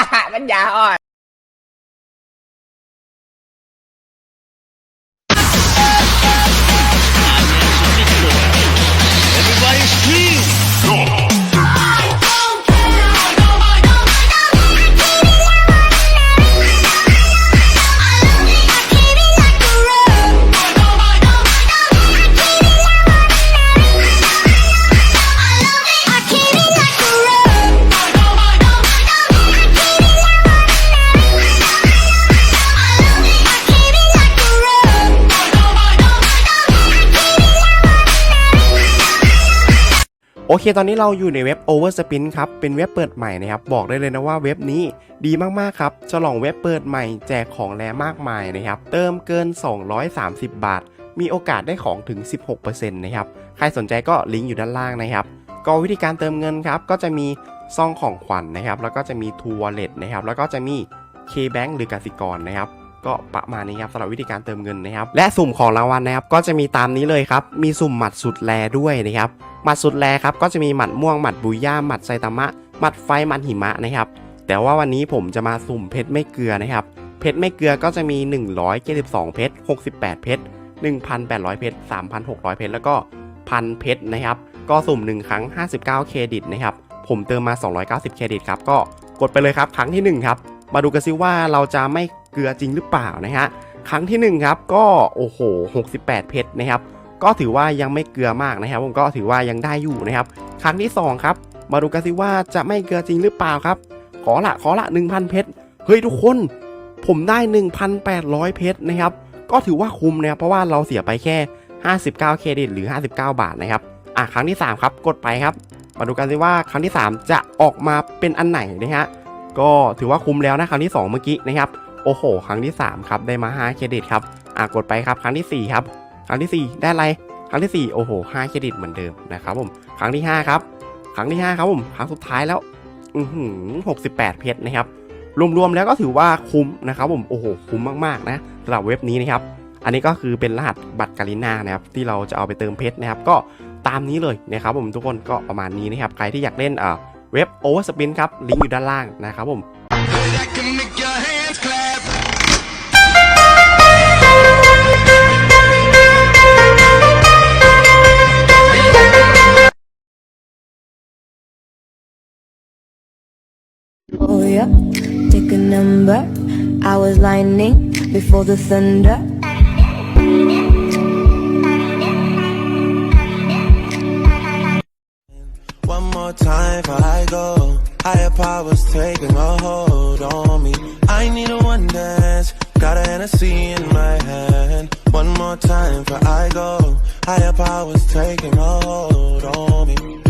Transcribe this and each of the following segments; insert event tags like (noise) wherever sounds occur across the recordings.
(laughs) bánh già thôi. โอเค ตอนนี้เราอยู่ในเว็บ Overspin ครับ เป็นเว็บเปิดใหม่นะครับ บอกได้เลยนะว่าเว็บนี้ดีมากๆครับฉลองเว็บเปิดใหม่แจกของแลมากมายนะครับ เติมเกิน 230 บาท มีโอกาสได้ของถึง 16%นะครับ ใครสนใจก็ลิงก์อยู่ด้านล่างนะครับ ก็วิธีการเติมเงินครับ ก็จะมีซองของขวัญนนะครับ แล้วก็จะมี True Wallet นะครับ แล้วก็จะมี K-Bank หรือกสิกรนะครับ ก็ประมาณนี้ครับสำหรับวิธีการเติมเงินนะครับ และสุ่มของรางวัลนะครับก็จะมีตามนี้เลยครับ มีสุ่มหมัดสุดแลด้วยนะครับหมัดสุดแลครับก็จะมีหมัดม่วงหมัดบุย่าหมัดไซตามะหมัดไฟหมัดหิมะนะครับ แต่ว่าวันนี้ผมจะมาสุ่มเพชรไม่เกลือนะครับ เพชรไม่เกลือก็จะมี 172 เพชร 68 เพชร 1,800 เพชร 3,600 เพชร แล้วก็พันเพชรนะครับ ก็สุ่ม 1 ครั้ง 59 เครดิตนะครับ ผมเติมมา 290 เครดิตครับ ก็กดไปเลยครับ ครั้งที่ 1 ครับ มาดูกันซิว่าเราจะไม่ เกลือจริงหรือเปล่านะฮะครั้งที่1ครับก็โอ้โห 68 เพชรนะครับก็ถือว่ายังไม่เกลือมากนะครับผมก็ถือว่ายังได้อยู่นะครับ ครั้งที่2ครับมาดูกันซิว่าจะไม่เกลือจริงหรือเปล่าครับ ขอละขอละ 1,000 เพชรเฮ้ยทุกคนผมได้ 1,800 เพชรนะครับก็ถือว่าคุ้มนะครับเพราะว่าเราเสียไปแค่ 59 เครดิตหรือ 59 บาทนะครับอะครั้งที่ 3 ครับกดไปครับ มาดูกันซิว่าครั้งที่ 3 จะออกมาเป็นอันไหนนะฮะก็ถือว่าคุ้มแล้วนะครั้งที่ 2 เมื่อกี้นะครับ โอ้โห ครั้งที่ 3 ครับ ได้มา 5 เครดิตครับ อะกดไปครับ ครั้งทีสี่4 ครับ ครั้งทีสี่ 4 ได้อะไร ครั้งที่ 4 โอ้โห 5 เครดิตเหมือนเดิมนะครับผม ครั้งที่ 5 ครับ ครั้งที่ 5 ครับผม ครั้งสุดท้ายแล้ว อือหือ68เพชรนะครับ รวมๆแล้วก็ถือว่าคุ้มนะครับผม โอ้โห คุ้มมากๆนะสำหรับเว็บนี้นะครับ อันนี้ก็คือเป็นรหัสบัตรกาลิน่านะครับ ที่เราจะเอาไปเติมเพชรนะครับ ก็ตามนี้เลยนะครับผมทุกคน ก็ประมาณนี้นะครับ ใครที่อยากเล่นเอ่อเว็บ Overspin ครับ ลิงก์อยู่ด้านล่างนะครับผม number. I was lightning before the thunder. One more time before I go. Higher powers taking a hold on me. I need a one dance. Got a Hennessy in my hand. One more time before I go. Higher powers taking a hold on me.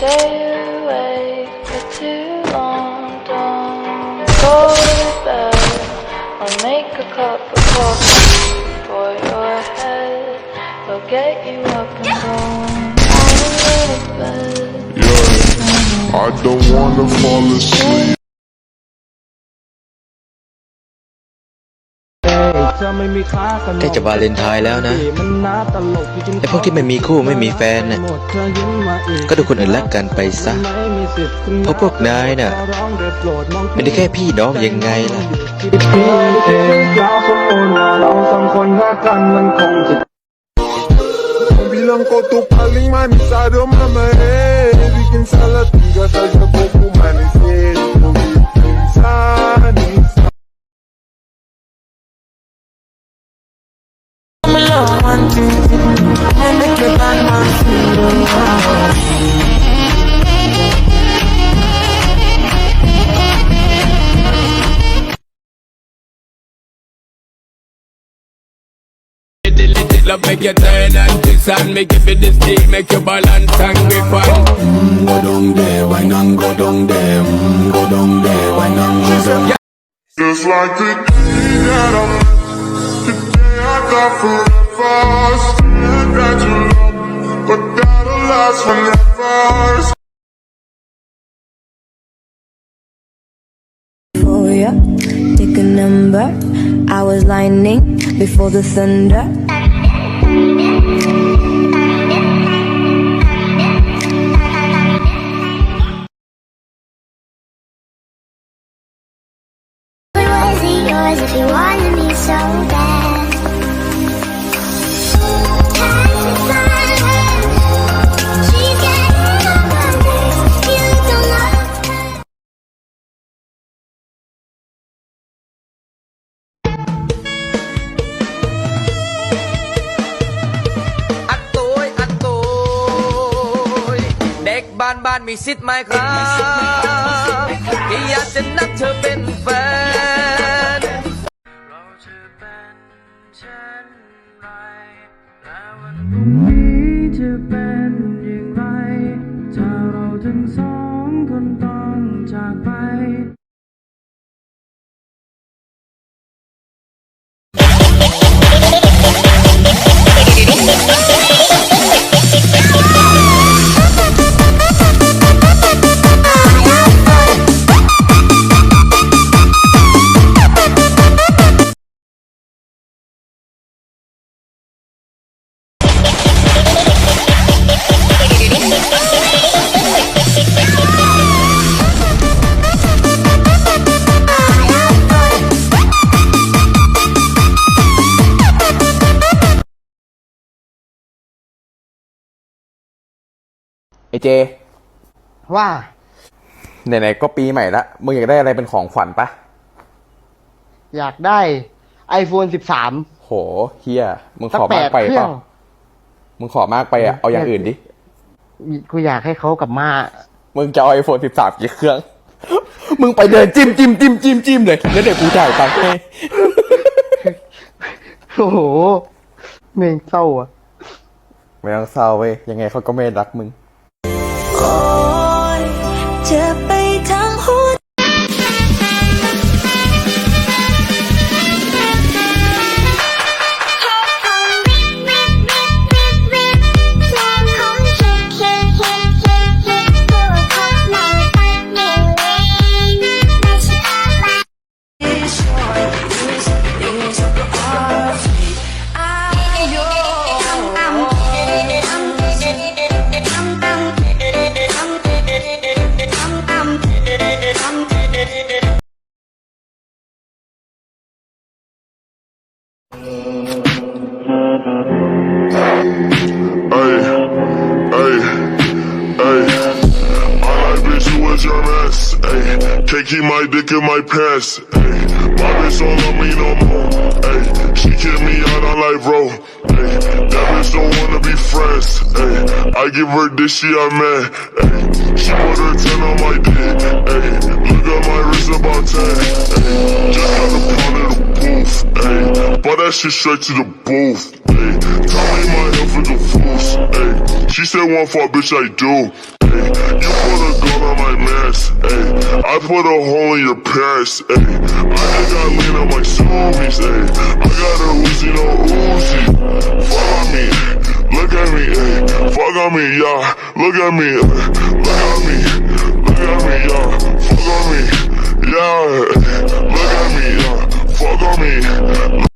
There get you up and going on a little bed. Yeah, I don't wanna fall asleep. ใกล้จะวาเลนไทน์แล้วนะไอ้พวกที่ไม่มีคู่ไม่มีแฟนน่ะก็ดูคนอื่นรักกันไปซะเพราะพวกนายน่ะไม่ได้แค่พี่น้องยังไงล่ะ lang ko Tupaling manis araw mamahin eh. Bikin salat, tigas sa gabo pumanisin Umitin I'm alone, one, two, and make your bad man feel Love make you turn and twist and make you feel the stick, make you balance and grip on. Mm, go down there, why not go down there? Mm, go down there, why not go down there? Just like the day that I met, the day I thought forever. Said that you love but that'll last forever. for ya. Take a number. I was lightning before the thunder. Was he yours if you wanted me so bad? านบ้านมีสิทธิ์ไหมครับที่อยากจะนับเธอเป็นแฟน ไอเจ ว่า ไหนๆก็ปีใหม่ละมึงอยากได้อะไรเป็นของขวัญปะอยากได้ iPhone 13 โหเฮียมึงสักขอแปมากดไปเครื่เปอล่างมึงขอมากไปอะ เอาอย่างอื่นดิ กูอยากให้เขากับมา มึงจะเอาไอโฟนสิบสามกี่เครื่อง มึงไปเดินจิ้มจิ้มจิ้มจิ้มจิ้มเลย แล้วเดี๋ยวกูจ่ายตังค์ให้โอ้โหเมงเศร้าอะ ไม่ต้องเศร้าเว้ย ยังไงเขาก็ไม่รักมึง Oh. Keep my dick in my pants. Hey, my bitch don't love me no more. Hey, she kick me out on life, bro. Hey, that bitch don't wanna be friends. Hey, I give her this, she a man. Hey, she put her 10 on my dick. Hey, look at my wrist about 10. Hey, just got a pound of the booth. Hey, but that shit straight to the booth. Hey, tell me my health is a fools. Hey, she said one for bitch I do. Hey, you put a gun on my mask. Hey, I put a hole in your pants. Hey, I got lean on my zoomies. Hey, I got a Uzi, no Uzi. Fuck on me. Look at me, hey. Fuck on me, yeah. Look at me, hey. Look at me. Look at me, yeah. Fuck on me, yeah. Look at me, yeah. Fuck on me.